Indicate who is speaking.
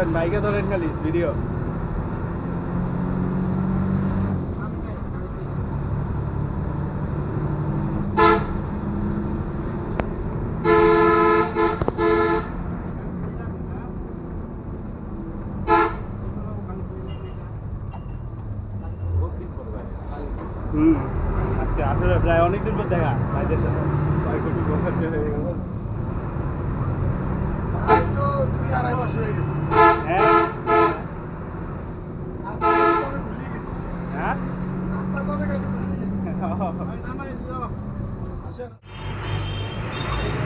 Speaker 1: ধরেন বাইকে ধরেন খালি ভিডিও হুম আজকে আসলে প্রায় অনেকদিন পর দেখা, ভাইদের বছর আড়াই মাস হয়ে
Speaker 2: গেছে। 名前ですよ。